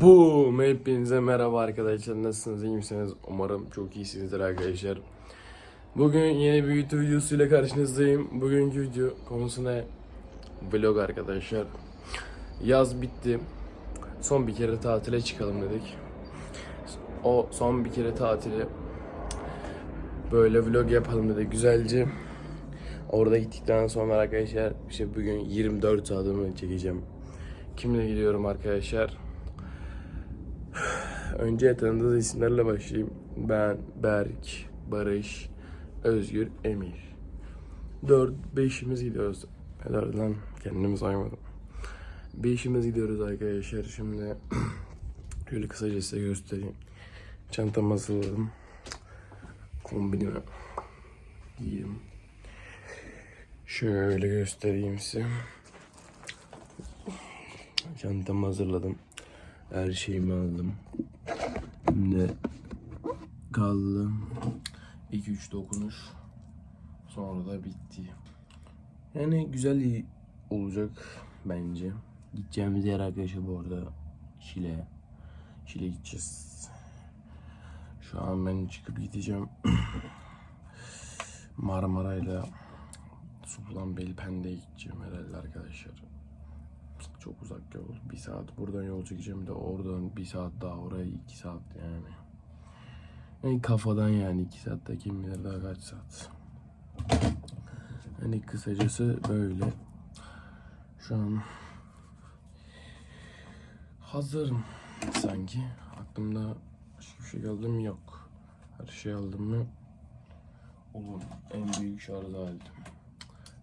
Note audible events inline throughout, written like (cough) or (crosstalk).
Boom! Hepinize merhaba arkadaşlar. Nasılsınız? iyi misiniz? Umarım çok iyisinizdir arkadaşlar. Bugün yeni bir YouTube videosuyla karşınızdayım. Bugünkü video konusu ne? Vlog arkadaşlar. Yaz bitti. Son bir kere tatile çıkalım dedik. O son bir kere tatili böyle vlog yapalım dedik güzelce. Orada gittikten sonra arkadaşlar işte bugün 24 saatimi çekeceğim. Kimle gidiyorum arkadaşlar? Önce tanıdığınız isimlerle başlayayım. Ben, Berk, Barış, Özgür, Emir. Dört, beşimiz gidiyoruz. Ne dört lan? Kendimi saymadım. Beşimiz gidiyoruz arkadaşlar. Şimdi (clears throat) şöyle kısaca size göstereyim. Çantamı hazırladım. Kombinimi giydim. Şöyle göstereyim size. Çantamı hazırladım. Her şeyimi aldım. Şimdi kaldı 2-3 dokunuş. Sonra da bitti. Yani güzel olacak bence. Gideceğimiz yer arkadaşlar bu arada Şile. Şile gideceğiz. Şu an ben çıkıp gideceğim. (clears throat) Marmara'yla Suplan Beypende'ye gideceğim herhalde arkadaşlar. Çok uzak yol. Bir saat buradan yol çekeceğim de oradan bir saat daha oraya iki saat yani. Yani kafadan yani iki saatte kim bilir daha kaç saat. Hani kısacası böyle. Şu an hazırım sanki. Aklımda başka bir şey geldi mi yok. Her şey aldım mı? Oğlum en büyük şarj aletim.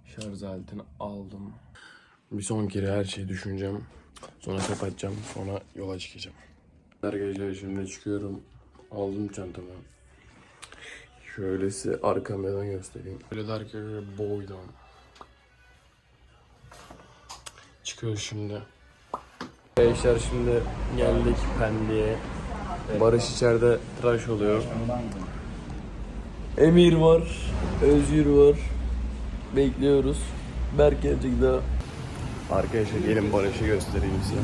Şarj aletini aldım. Bir son kere her şeyi düşüneceğim. Sonra kapatacağım. Sonra yola çıkacağım. Arkadaşlar şimdi çıkıyorum. Aldım çantamı. Şöyle size arka meydan göstereyim. Böyle de arkadaşlar boydan. Çıkıyoruz şimdi. Arkadaşlar şimdi geldik Pendik'e. Barış içeride tıraş oluyor. Emir var. Özgür var. Bekliyoruz. Berk gelecek daha. Arkadaşlar gelin Barış'ı göstereyim size.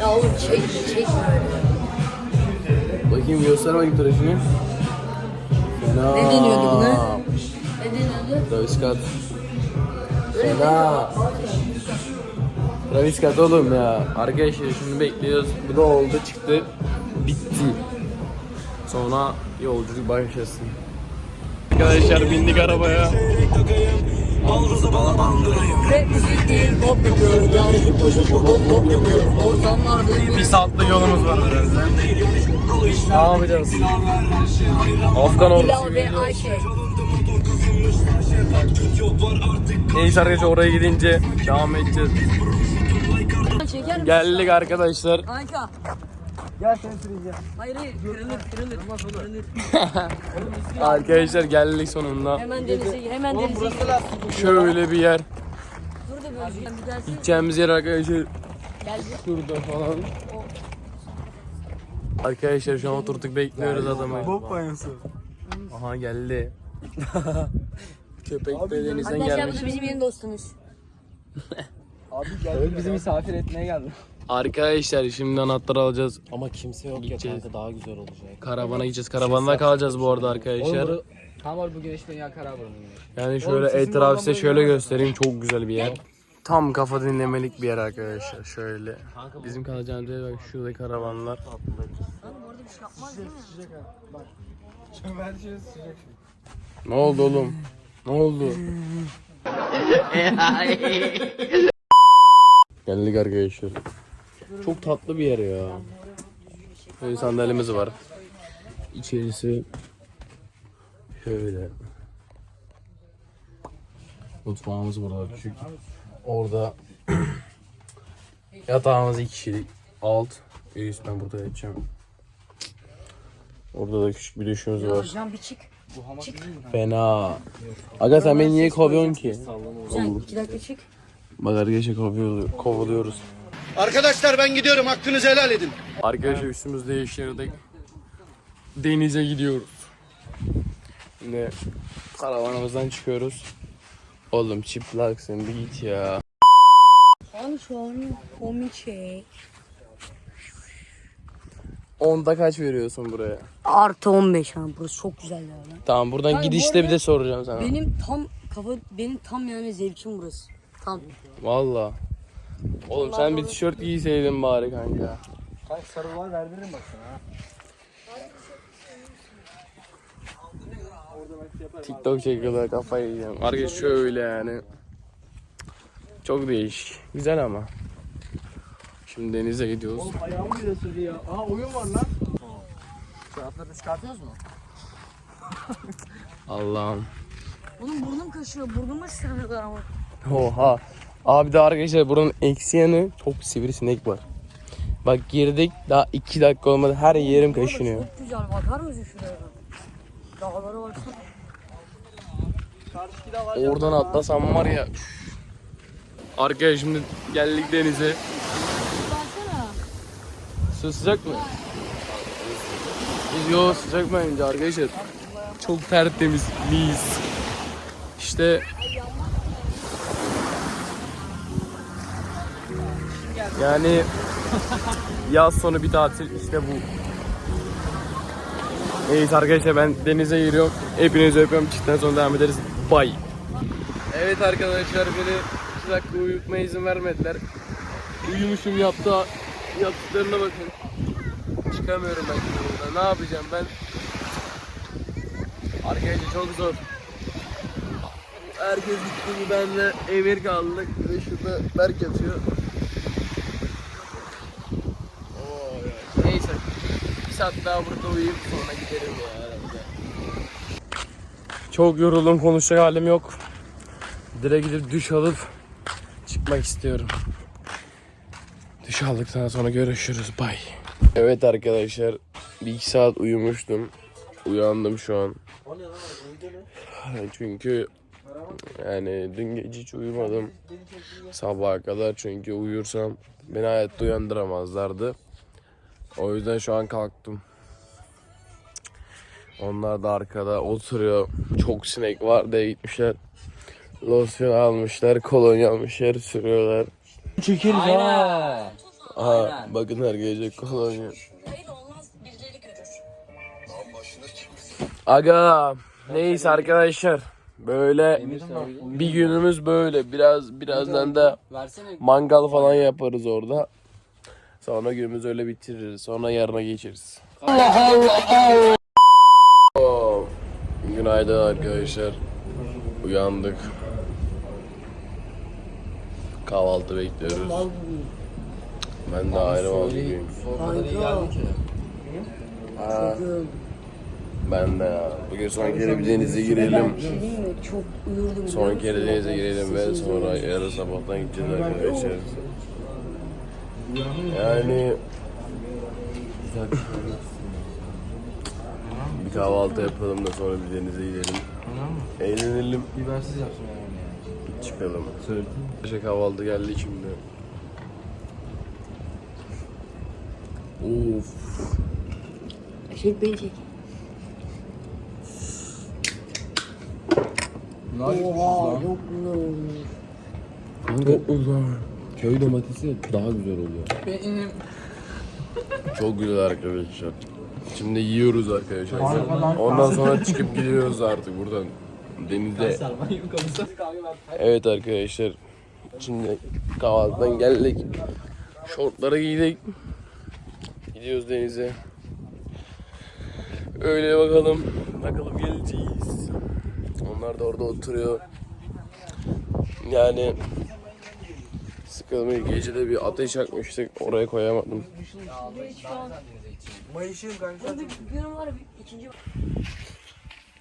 Ya oğlum çekme çekme öyle. Bakayım göster bakayım tıraşını. Fena. Ne deniyordu buna? Ne deniyordu? Travis Scott. Fena. Travis Scott oğlum ya. Arkadaşlar şimdi bekliyoruz. Bu da oldu çıktı. Bitti. Sonra yolculuk başlasın. Arkadaşlar bindik arabaya. Rap müzik değil pop yapıyorum. Ortamlarda Bir saatlik yolumuz var herhalde. Ne yapacağız? Afgan ordusu. Ayşe. Neyse arkadaşlar oraya gidince devam edeceğiz. Geldik arkadaşlar. Kanka. Gel seni süreceğim. Hayır hayır kırılır kırılır. Kırılır. (laughs) Arkadaşlar geldik sonunda. Hemen denize. Hemen denize. Burası lastik. Şöyle bir yer. Dur da böyle bir Gideceğimiz yer arkadaşlar geldi. şurada falan. Arkadaşlar şu an oturduk bekliyoruz adamı. Bok banyosu. Aha geldi. (laughs) Köpek de denizden Arkadaşlar bu gelmiş. da bizim yeni dostumuz. Abi gel. bizi misafir etmeye geldi. Arkadaşlar şimdi anahtar alacağız. Ama kimse yok Gideceğiz. ya kanka daha güzel olacak. Karavana gideceğiz. Karavanda kalacağız bu arada arkadaşlar. Tam var bu güneş dünya buranın. Yani şöyle etrafı size şöyle göstereyim. Çok güzel bir yer. Tam kafa dinlemelik bir yer arkadaşlar. Şöyle. Bizim kalacağımız yer bak şurada karavanlar. Ne oldu oğlum? Ne oldu? (laughs) Geldik arkadaşlar. Çok tatlı bir yer ya. Böyle sandalyemiz var. İçerisi şöyle. Mutfağımız burada küçük. Orada (clears throat) yatağımız iki kişilik. Alt, üst ben burada yatacağım. Orada da küçük bir düşümüz var. Can bir çık. Fena. Aga sen beni niye kovuyorsun ki? Can iki dakika çık. Bak arkadaşlar kovuyoruz. kovalıyoruz. Arkadaşlar ben gidiyorum. Hakkınızı helal edin. Arkadaşlar üstümüzü değiştirdik. Denize gidiyoruz. Şimdi karavanımızdan çıkıyoruz. Oğlum çıplaksın bir git ya. Abi şu an komik şey. 10'da kaç veriyorsun buraya? Artı 15 abi burası çok güzel ya. lan. Tamam buradan Kanka, bu gidişte bir arada de soracağım sana. Benim tam kafa benim tam yani zevkim burası. Tam. Valla. Oğlum sen bir tişört giyseydin bari kanka. Kanka sarılar verdiririm bak sana ha. TikTok çekiyorlar kafayı yiyeceğim. Arkadaş şöyle yani. Çok değişik. Güzel ama. Şimdi denize gidiyoruz. Ayağımı bile sürüyor. Aa oyun var lan. Çorapları çıkartıyoruz mu? Allah'ım. Oğlum burnum kaşıyor. Burnuma sürüyorlar ama. Oha. Abi de arkadaşlar buranın eksi yanı çok sivrisinek var. Bak girdik daha 2 dakika olmadı her yerim kaşınıyor. Çok güzel. Bakar mısın şuraya? Dağlara baksana. Karşıki. Oradan atlasam var ya. Arkadaşlar şimdi geldik denize. Baksana. Su sıcak mı? Yo sıcak bence arkadaşlar. Çok tertemiz, mis. İşte yani yaz sonu bir tatil işte bu. Evet arkadaşlar ben denize giriyorum. Hepinizi öpüyorum. Çıktıktan sonra devam ederiz. Bye. Evet arkadaşlar beni 2 dakika uyutmaya izin vermediler. Uyumuşum yaptı yaptıklarına bakın. Çıkamıyorum ben şimdi buradan. Ne yapacağım ben? Arkadaşlar çok zor. Herkes gitti mi benle emir kaldık. Ve şurada Berk yatıyor. Oo, ya. Neyse. Bir saat daha burada uyuyup sonra giderim ya herhalde. Çok yoruldum konuşacak halim yok. Direkt gidip duş alıp çıkmak istiyorum. Duş aldıktan sonra görüşürüz. Bye. Evet arkadaşlar. Bir iki saat uyumuştum. Uyandım şu an. Çünkü yani dün gece hiç uyumadım. Sabaha kadar çünkü uyursam beni hayatta uyandıramazlardı. O yüzden şu an kalktım. Onlar da arkada oturuyor. Çok sinek var diye gitmişler. Losyon almışlar, kolonya almışlar, sürüyorlar. Çekeriz ha. Aha bakın her gece kolonya. Aga neyse arkadaşlar böyle bir günümüz böyle biraz birazdan da mangal falan yaparız orada. Sonra günümüzü öyle bitiririz. Sonra yarına geçeriz. Oo, Günaydın arkadaşlar. Uyandık. Kahvaltı bekliyoruz. Ben de ayrı. Ha, ben de ya. Bugün son kere bir denize girelim. Çok uyurdum. Son kere denize girelim ve sonra yarın sabahtan gideceğiz arkadaşlar. Yani bir kahvaltı yapalım da sonra bir denize gidelim. Eğlenelim, Bibersiz yapsın yani. çıkalım. İşte kahvaltı geldi şimdi. Of. Çek beni çek. Oha çok güzel olmuş. Çok güzel. Köy domatesi daha güzel oluyor. Benim. Çok güzel arkadaşlar. Şimdi yiyoruz arkadaşlar. Ondan sonra çıkıp gidiyoruz artık buradan. Konusu. Evet arkadaşlar. Şimdi kahvaltıdan geldik. Şortları giydik. Gidiyoruz denize. Öyle bakalım. Bakalım geleceğiz. Onlar da orada oturuyor. Yani sıkılmayı gece de bir ateş yakmıştık. Oraya koyamadım.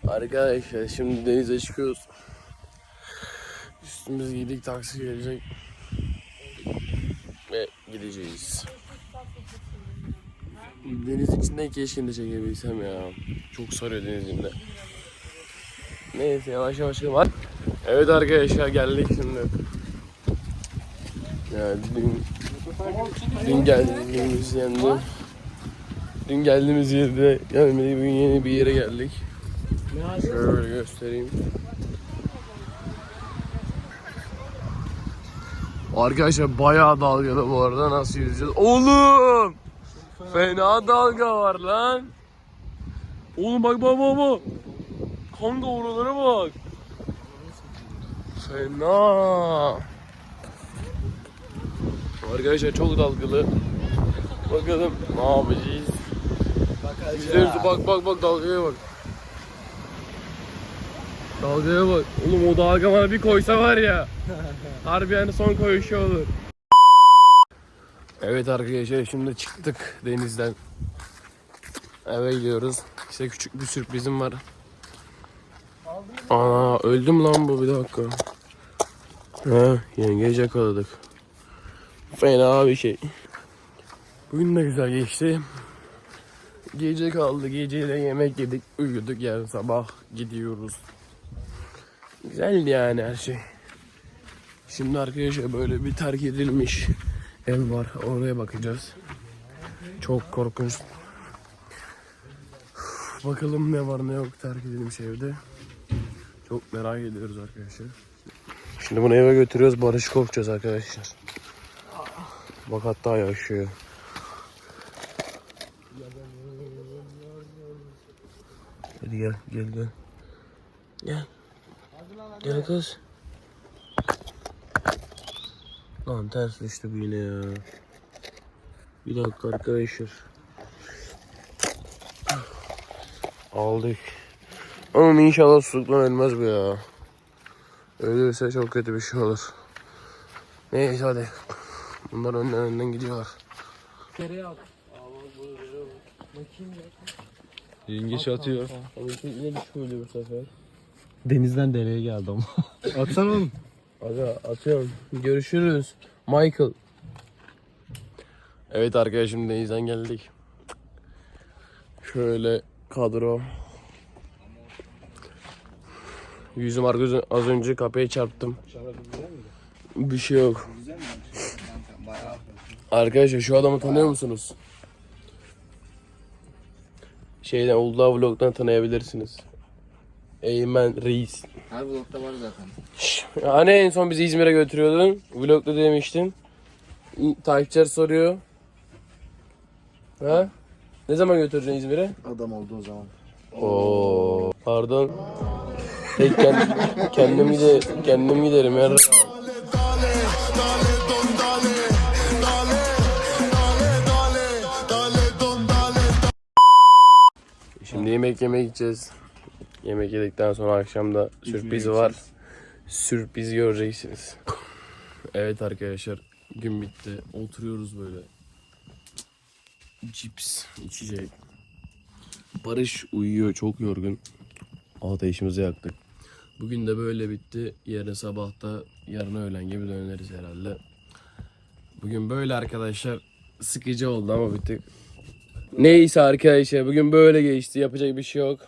Arkadaşlar şimdi denize çıkıyoruz. Üstümüz giydik taksi gelecek. Ve gideceğiz. Deniz içinde keşke de çekebilsem ya. Çok sarıyor deniz içinde. Neyse yavaş yavaş var. Evet arkadaşlar geldik şimdi. Ya dün, dün geldiğimiz yerde Dün geldiğimiz yerde gelmedi bugün yeni bir yere geldik. Şöyle göstereyim. Arkadaşlar bayağı dalgalı bu arada nasıl yüzeceğiz? Oğlum! Fena dalga var lan. Oğlum bak bak bak bak. Kanka oralara bak. Fena. Arkadaşlar çok dalgalı. Bakalım ne yapacağız. Yüzeriz bak bak bak dalgaya bak. Dalgaya bak. Oğlum o dalga bana bir koysa var ya. (laughs) Harbi yani son koyuşu olur. Evet arkadaşlar şimdi çıktık denizden. Eve gidiyoruz. İşte küçük bir sürprizim var. Ana öldüm lan bu bir dakika. Ha yengeç yakaladık. Fena bir şey. Bugün de güzel geçti. Gece kaldı. Geceyle yemek yedik, uyuduk. Yarın sabah gidiyoruz. Güzeldi yani her şey. Şimdi arkadaşlar böyle bir terk edilmiş ev var. Oraya bakacağız. Çok korkunç. Bakalım ne var ne yok terk edilmiş evde. Çok merak ediyoruz arkadaşlar. Şimdi bunu eve götürüyoruz. Barış kopacağız arkadaşlar. Bak hatta yaşıyor. Hadi gel gel gel. Gel. Gel kız. Lan ters düştü bu yine ya. Bir dakika arkadaşlar. Aldık. Ama inşallah susuzluktan ölmez bu ya. Ölürse çok kötü bir şey olur. Neyse hadi. Bunlar önden önden gidiyorlar. Nereye at? Yengeç atıyor. Yine düşmüyor bu sefer. Denizden dereye geldi ama. (laughs) Atsana oğlum. Aga atıyorum. Görüşürüz. Michael. Evet arkadaşım denizden geldik. Şöyle kadro. Yüzüm az önce kapıya çarptım. Bir şey yok. Arkadaşlar şu adamı tanıyor musunuz? Şeyden Uludağ Vlog'dan tanıyabilirsiniz. Eymen Reis. Her blokta var zaten. Şş, Hani en son bizi İzmir'e götürüyordun? Vlog'da demiştin. İ- Takipçiler soruyor. Ha? Ne zaman götüreceksin İzmir'e? Adam olduğu zaman. Oo, pardon. Tek kendim, kendim gide kendim giderim her. Yemek yemeye gideceğiz. Yemek yedikten sonra akşam da sürpriz var. Sürpriz göreceksiniz. evet arkadaşlar gün bitti. Oturuyoruz böyle. Cips, içecek. Barış uyuyor çok yorgun. Ateşimizi yaktık. Bugün de böyle bitti. Yarın sabah da yarın öğlen gibi döneriz herhalde. Bugün böyle arkadaşlar. Sıkıcı oldu ama bir tık. Neyse arkadaşlar bugün böyle geçti. Yapacak bir şey yok.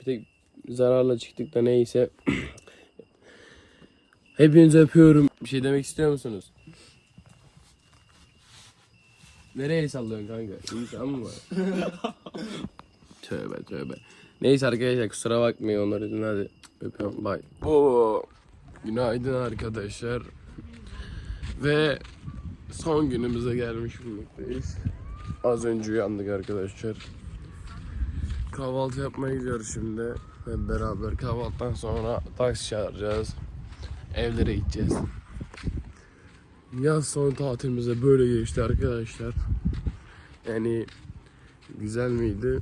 Bir tek zararla çıktık da neyse. (clears throat) Hepinizi öpüyorum. Bir şey demek istiyor musunuz? Nereye sallıyorsun kanka? İnsan mı var? (laughs) tövbe tövbe. Neyse arkadaşlar kusura bakmayın onları için hadi. Öpüyorum bye. Oo. Günaydın arkadaşlar. Ve son günümüze gelmiş bulunmaktayız. Az önce uyandık arkadaşlar. Kahvaltı yapmaya gidiyoruz şimdi. Hep beraber kahvaltıdan sonra taksi çağıracağız. Evlere gideceğiz. Yaz sonu tatilimiz de böyle geçti arkadaşlar. Yani güzel miydi?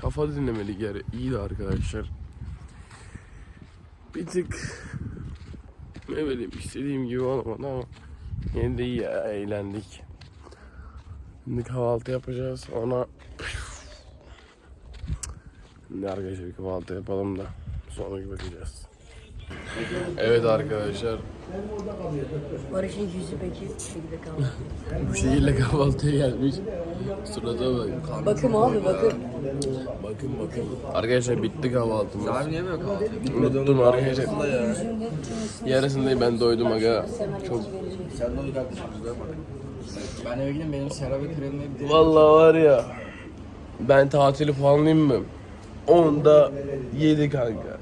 Kafa dinlemedik yer iyiydi arkadaşlar. Bir tık ne bileyim istediğim gibi olmadı ama yine de iyi eğlendik. Şimdi kahvaltı yapacağız. Ona Şimdi arkadaşlar bir kahvaltı yapalım da sonra bakacağız. Evet arkadaşlar Barış'ın yüzü peki bir şekilde kaldı. bu şekilde kahvaltıya gelmiş. Surata bak. bakın abi bakın. Bakın bakın. Arkadaşlar bitti kahvaltımız. Abi niye böyle kahvaltı? Unuttum arkadaşlar. Yarısında ben doydum aga. Çok Sen uyu kardeşim. Ben eve gideyim benim serabı kremine gidelim. Vallahi var ya. Ben tatili puanlayayım mı? 10'da 7 kanka.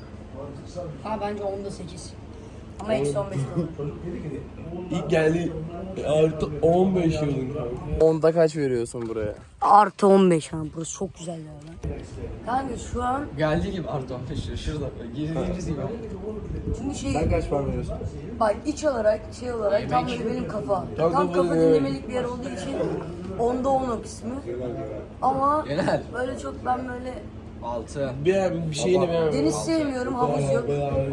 Ha bence 10'da 8. Ama eksi 15 olur. (laughs) İlk geldi artı 15 yılın kanka. 10'da kaç veriyorsun buraya? Artı 15 ha burası çok güzel ya lan. Kanka şu an Geldiği gibi artı 15 lira. Şurada. Girdiğimiz gibi. çünkü şey Sen kaç puan veriyorsun? bak iç olarak şey olarak tam böyle benim kafa. Tam Tam, kafa kafa dinlemelik. dinlemelik bir yer olduğu için onda 10 o kısmı. Ama Genel. böyle çok ben böyle 6. Bir, bir şeyini beğenmedim. deniz sevmiyorum havuz yok.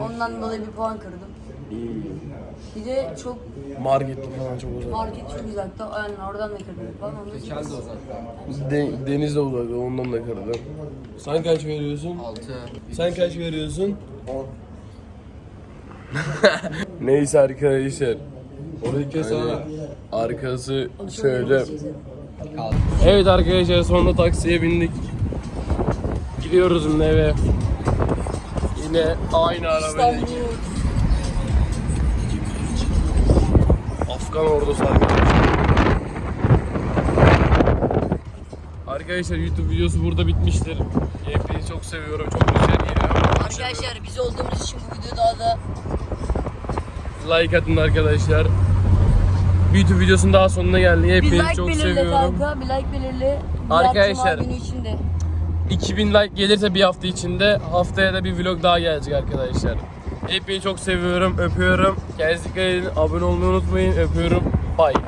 Ondan dolayı bir puan kırdım. Bir de çok Marketli falan çok uzak. market çok uzakta. Aynen oradan da kırdım. Falan onda Kel de deniz de uzak ondan da kırdım. Sen kaç veriyorsun? 6. Sen kaç veriyorsun? 10. (laughs) Neyse arkadaşlar. Orayı kes Hani arkası şöyle. Kaldı. Evet arkadaşlar sonunda taksiye bindik. Gidiyoruz şimdi eve. Yine aynı arabayla. İstanbul. Afgan ordusu arkadaşlar. Arkadaşlar YouTube videosu burada bitmiştir. Hepinizi çok seviyorum. Çok güzel geliyor. Arkadaşlar biz olduğumuz için bu video daha da Like atın arkadaşlar. Bir YouTube videosunun daha sonuna geldik. bir Hepinizi like çok belirle seviyorum. kanka. Bir like belirle. Arkadaşlar. akşam içinde. 2000 like gelirse bir hafta içinde haftaya da bir vlog daha gelecek arkadaşlar. Hepinizi çok seviyorum, öpüyorum. Kendinize dikkat edin, abone olmayı unutmayın, öpüyorum. Bye.